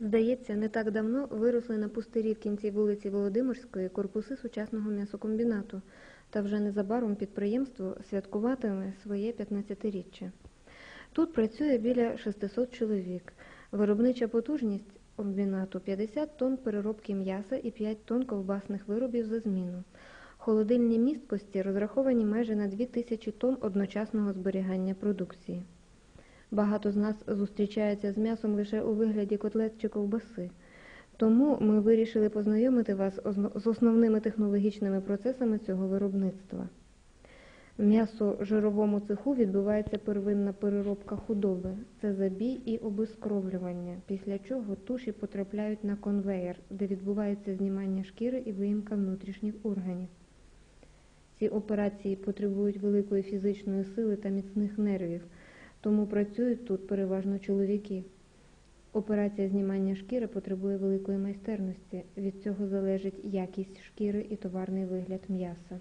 Здається, не так давно виросли на пустирі в кінці вулиці Володимирської корпуси сучасного м'ясокомбінату, та вже незабаром підприємство святкуватиме своє 15-річчя. Тут працює біля 600 чоловік. Виробнича потужність комбінату 50 тонн переробки м'яса і 5 тонн ковбасних виробів за зміну. Холодильні місткості розраховані майже на 2000 тонн одночасного зберігання продукції. Багато з нас зустрічаються з м'ясом лише у вигляді котлет чи ковбаси. Тому ми вирішили познайомити вас з основними технологічними процесами цього виробництва. М'ясо-жировому цеху відбувається первинна переробка худоби. Це забій і обезкровлювання, після чого туші потрапляють на конвеєр, де відбувається знімання шкіри і виїмка внутрішніх органів. Ці операції потребують великої фізичної сили та міцних нервів, тому працюють тут переважно чоловіки. Операція знімання шкіри потребує великої майстерності. Від цього залежить якість шкіри і товарний вигляд м'яса.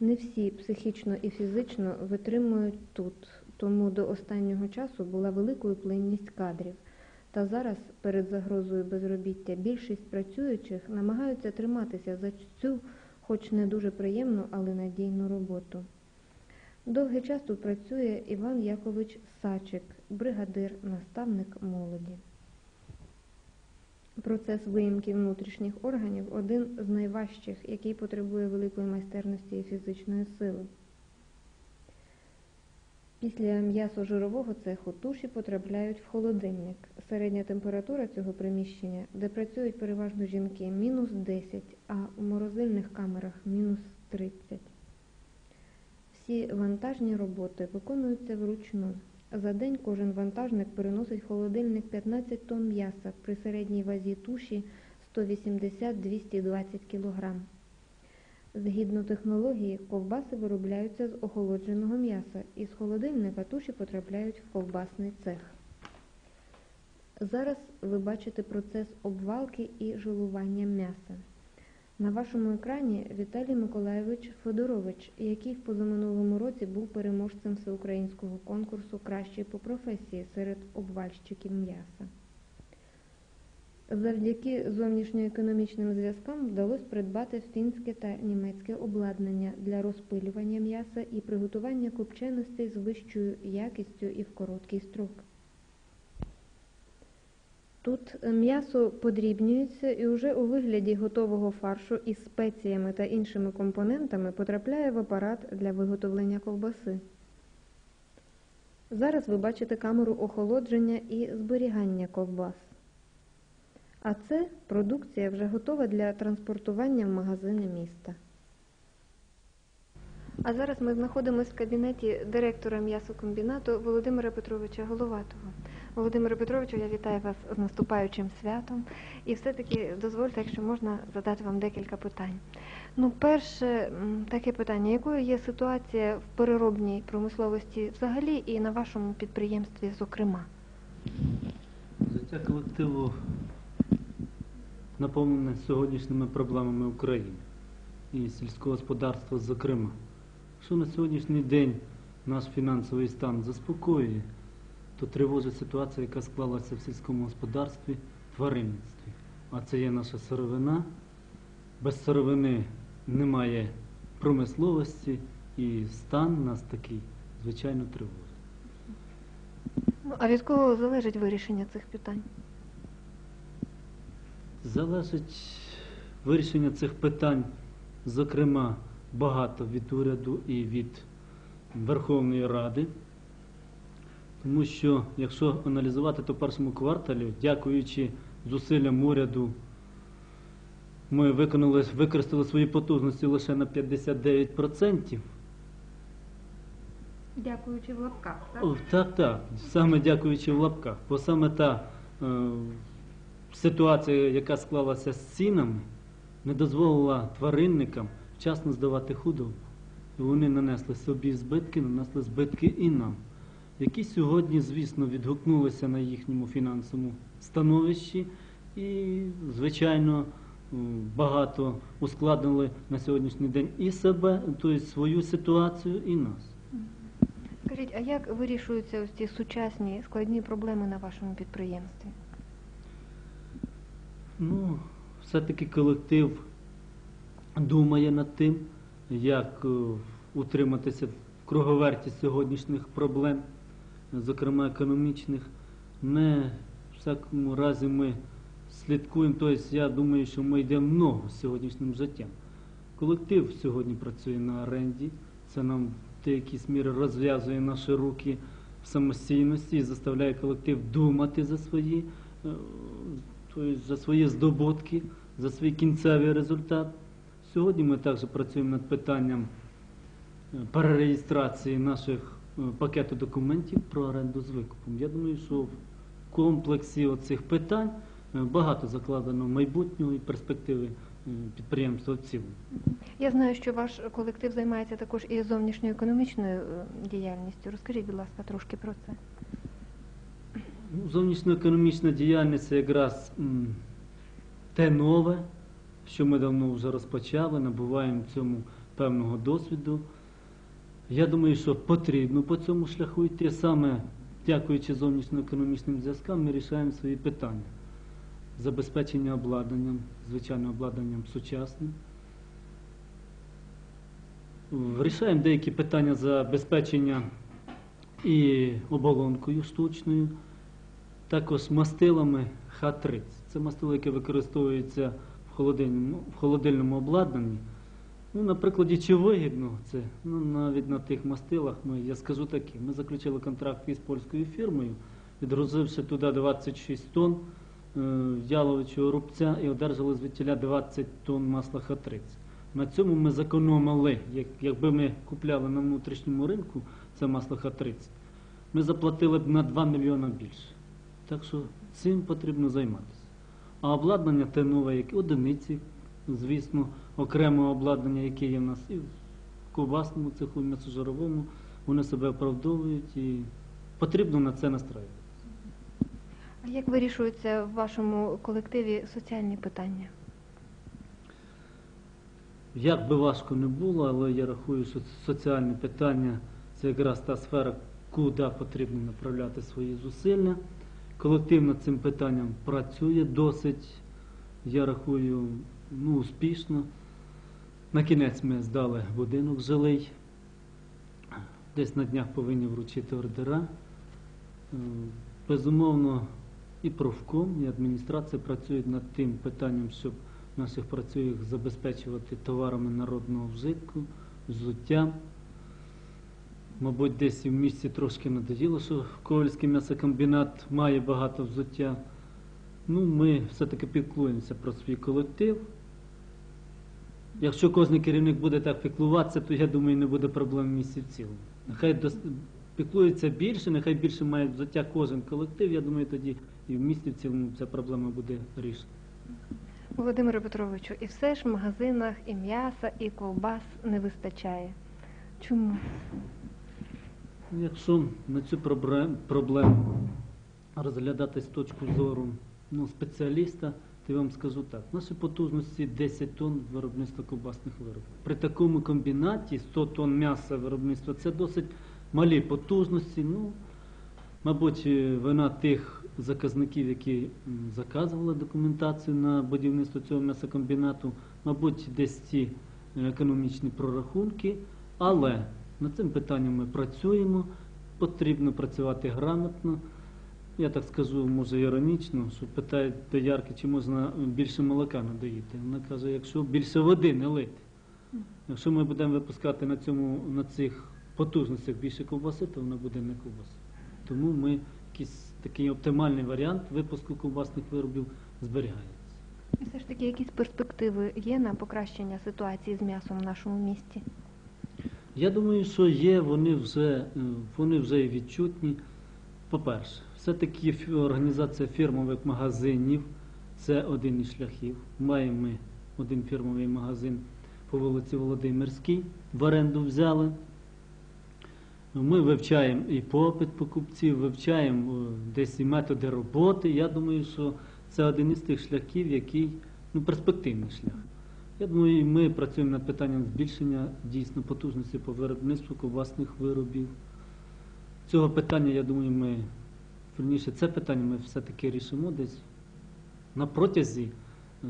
Не всі психічно і фізично витримують тут, тому до останнього часу була великою плинність кадрів. Та зараз, перед загрозою безробіття, більшість працюючих намагаються триматися за цю, хоч не дуже приємну, але надійну роботу. Довгий час тут працює Іван Якович Сачик, бригадир, наставник молоді. Процес виїмки внутрішніх органів один з найважчих, який потребує великої майстерності і фізичної сили. Після м'ясо-жирового цеху туші потрапляють в холодильник. Середня температура цього приміщення, де працюють переважно жінки, мінус 10, а у морозильних камерах мінус 30. Всі вантажні роботи виконуються вручну. За день кожен вантажник переносить в холодильник 15 тонн м'яса при середній вазі туші 180-220 кг. Згідно технології, ковбаси виробляються з охолодженого м'яса і з холодильника туші потрапляють в ковбасний цех. Зараз ви бачите процес обвалки і жилування м'яса. На вашому екрані Віталій Миколайович Федорович, який в позаминулому році був переможцем всеукраїнського конкурсу Кращий по професії серед обвальщиків м'яса. Завдяки зовнішньоекономічним зв'язкам вдалося придбати фінське та німецьке обладнання для розпилювання м'яса і приготування копченостей з вищою якістю і в короткий строк. Тут е, м'ясо подрібнюється і вже у вигляді готового фаршу із спеціями та іншими компонентами потрапляє в апарат для виготовлення ковбаси. Зараз ви бачите камеру охолодження і зберігання ковбас. А це продукція вже готова для транспортування в магазини міста. А зараз ми знаходимося в кабінеті директора м'ясокомбінату Володимира Петровича Головатого. Володимире Петровичу, я вітаю вас з наступаючим святом. І все-таки дозвольте, якщо можна, задати вам декілька питань. Ну, перше таке питання: якою є ситуація в переробній промисловості взагалі і на вашому підприємстві, зокрема? Життя колективу наповнене сьогоднішніми проблемами України і сільського господарства, зокрема. Що на сьогоднішній день наш фінансовий стан заспокоює, то тривожить ситуація, яка склалася в сільському господарстві, тваринництві. А це є наша сировина. Без сировини немає промисловості, і стан нас такий, звичайно, тривожить. Ну, а від кого залежить вирішення цих питань? Залежить вирішення цих питань, зокрема, багато від уряду і від Верховної Ради. Тому що, якщо аналізувати, то в першому кварталі, дякуючи зусиллям уряду, ми виконали, використали свої потужності лише на 59%. Дякуючи в лапках, О, так, так, саме дякуючи в лапках. Бо саме та е, ситуація, яка склалася з цінами, не дозволила тваринникам вчасно здавати худобу. І вони нанесли собі збитки, нанесли збитки і нам, які сьогодні, звісно, відгукнулися на їхньому фінансовому становищі і, звичайно, багато ускладнили на сьогоднішній день і себе, тобто свою ситуацію, і нас. Скажіть, а як вирішуються ось ці сучасні складні проблеми на вашому підприємстві? Ну, все-таки колектив думає над тим, як е, утриматися в круговерті сьогоднішніх проблем, зокрема економічних. Не в всякому разі ми слідкуємо, тобто я думаю, що ми йдемо в ногу з сьогоднішнім життям. Колектив сьогодні працює на оренді, це нам в деякій мірі розв'язує наші руки в самостійності і заставляє колектив думати за свої, е, тобто за свої здобутки, за свій кінцевий результат. Сьогодні ми також працюємо над питанням е, перереєстрації наших пакету документів про оренду з викупом. Я думаю, що в комплексі оцих питань е, багато закладено майбутнього і перспективи е, підприємства в цілому. Я знаю, що ваш колектив займається також і зовнішньоекономічною е, діяльністю. Розкажіть, будь ласка, трошки про це. Ну, Зовнішньоекономічна діяльність це якраз те нове, що ми давно вже розпочали, набуваємо в цьому певного досвіду. Я думаю, що потрібно по цьому шляху йти. Саме дякуючи зовнішньоекономічним зв'язкам, ми рішаємо свої питання. Забезпечення обладнанням, звичайно, обладнанням сучасним. Рішаємо деякі питання забезпечення і оболонкою штучною, також мастилами Х-30. Це мастило, яке використовується в холодильному, в холодильному обладнанні. Ну, на прикладі чи вигідно це? Ну, навіть на тих мастилах ми, я скажу таке, ми заключили контракт із польською фірмою, відгрузивши туди 26 тонн е, яловичого рубця і одержали звідтіля 20 тонн масла Х-30. На цьому ми зекономили, як, якби ми купляли на внутрішньому ринку це масло Х-30, ми заплатили б на 2 мільйона більше. Так що цим потрібно займатися. А обладнання те нове, як одиниці, звісно, окреме обладнання, яке є в нас і в ковбасному цеху, і в м'ясожаровому, вони себе оправдовують і потрібно на це настраювати. А як вирішуються в вашому колективі соціальні питання? Як би важко не було, але я рахую, що соціальне питання це якраз та сфера, куди потрібно направляти свої зусилля. Колектив над цим питанням працює досить, я рахую, ну, успішно. На кінець ми здали будинок жилий. Десь на днях повинні вручити ордера. Е, Безумовно, і профком, і адміністрація працюють над тим питанням, щоб наших працюючих забезпечувати товарами народного вжитку, взуття. Мабуть, десь і в місті трошки надоїло, що Ковальський м'ясокомбінат має багато взуття. Ну, ми все-таки піклуємося про свій колектив. Якщо кожен керівник буде так піклуватися, то я думаю, не буде проблем в місті в цілому. Нехай дос- піклується більше, нехай більше має взуття кожен колектив. Я думаю, тоді і в місті в цілому ця проблема буде рішена. Володимире Петровичу, і все ж в магазинах і м'яса, і ковбас не вистачає. Чому? Якщо на цю проблему розглядати з точки зору ну, спеціаліста, то я вам скажу так. Наші потужності 10 тонн виробництва ковбасних виробів. При такому комбінаті 100 тонн м'яса виробництва це досить малі потужності. Ну, мабуть, е, вина тих заказників, які заказували документацію на будівництво цього м'ясокомбінату, мабуть, десь ці е, економічні прорахунки, але над цим питанням ми працюємо, потрібно працювати грамотно. Я так скажу, може іронічно, що питають доярки, чи можна більше молока надоїти. Вона каже, якщо більше води не лити. Якщо ми будемо випускати на цьому на цих потужностях більше ковбаси, то вона буде не ковбаса. Тому ми якийсь такий оптимальний варіант випуску ковбасних виробів зберігається. І все ж таки, якісь перспективи є на покращення ситуації з м'ясом в нашому місті? Я думаю, що є, вони вже, е, вони вже і відчутні. По-перше, все-таки фі- організація фірмових магазинів це один із шляхів. Маємо ми один фірмовий магазин по вулиці Володимирській, в оренду взяли. Ми вивчаємо і попит покупців, вивчаємо е, десь і методи роботи. Я думаю, що це один із тих шляхів, який ну, перспективний шлях. Я думаю, і ми працюємо над питанням збільшення дійсно потужності по виробництву ковбасних виробів. Цього питання, я думаю, ми верніше це питання ми все-таки рішимо десь на протязі е,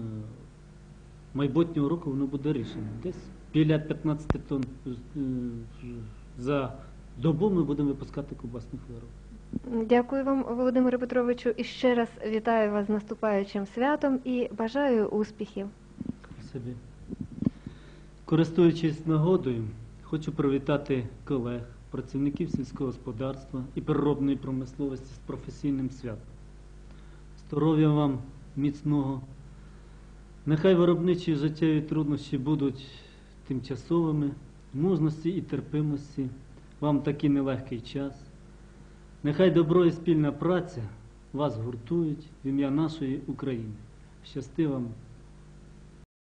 майбутнього року воно буде рішено. Десь біля 15 тонн е, за добу ми будемо випускати ковбасних виробів. Дякую вам, Володимире Петровичу, і ще раз вітаю вас з наступаючим святом і бажаю успіхів. Собі. Користуючись нагодою, хочу привітати колег, працівників сільського господарства і переробної промисловості з професійним святом. Здоров'я вам міцного. Нехай виробничі життєві труднощі будуть тимчасовими, мужності і терпимості вам такий нелегкий час. Нехай добро і спільна праця вас гуртують в ім'я нашої України. Щасти вам